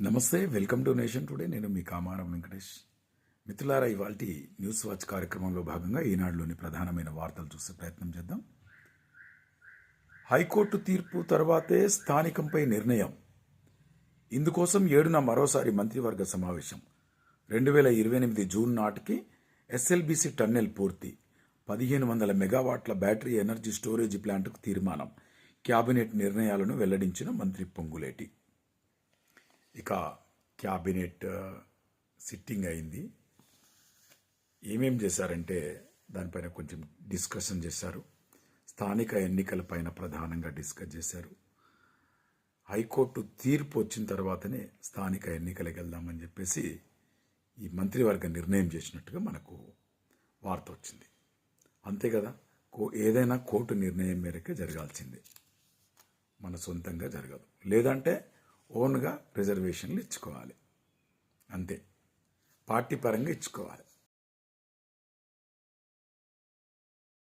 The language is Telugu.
నమస్తే వెల్కమ్ టు నేషన్ టుడే. నేను మీ కామారం వెంకటేష్. మిత్రులారా ఇవాళ న్యూస్ వాచ్ కార్యక్రమంలో భాగంగా ఈనాడులోని ప్రధానమైన వార్తలు చూసే ప్రయత్నం చేద్దాం. హైకోర్టు తీర్పు తర్వాతే స్థానికంపై నిర్ణయం. ఇందుకోసం ఏడున మరోసారి మంత్రివర్గ సమావేశం. రెండు వేల ఇరవై ఎనిమిది జూన్ నాటికి ఎస్ఎల్బిసి టన్నెల్ పూర్తి. పదిహేను వందల మెగావాట్ల బ్యాటరీ ఎనర్జీ స్టోరేజ్ ప్లాంట్కు తీర్మానం. క్యాబినెట్ నిర్ణయాలను వెల్లడించిన మంత్రి పొంగులేటి. ఇంకా క్యాబినెట్ సిట్టింగ్ అయింది. ఏమేం చేశారంటే దానిపైన కొంచెం డిస్కషన్ చేశారు. స్థానిక ఎన్నికలపైన ప్రధానంగా డిస్కస్ చేశారు. హైకోర్టు తీర్పు వచ్చిన తర్వాతనే స్థానిక ఎన్నికలకు వెళ్దామని చెప్పేసి ఈ మంత్రివర్గ నిర్ణయం చేసినట్టుగా మనకు వార్త వచ్చింది. అంతే కదా? కో ఏదైనా కోర్టు నిర్ణయం మేరకే జరగాల్సిందే. మన సొంతంగా జరగదు. లేదంటే ఓన్గా రిజర్వేషన్లు ఇచ్చుకోవాలి. అంతే. పార్టీ పరంగా ఇచ్చుకోవాలి.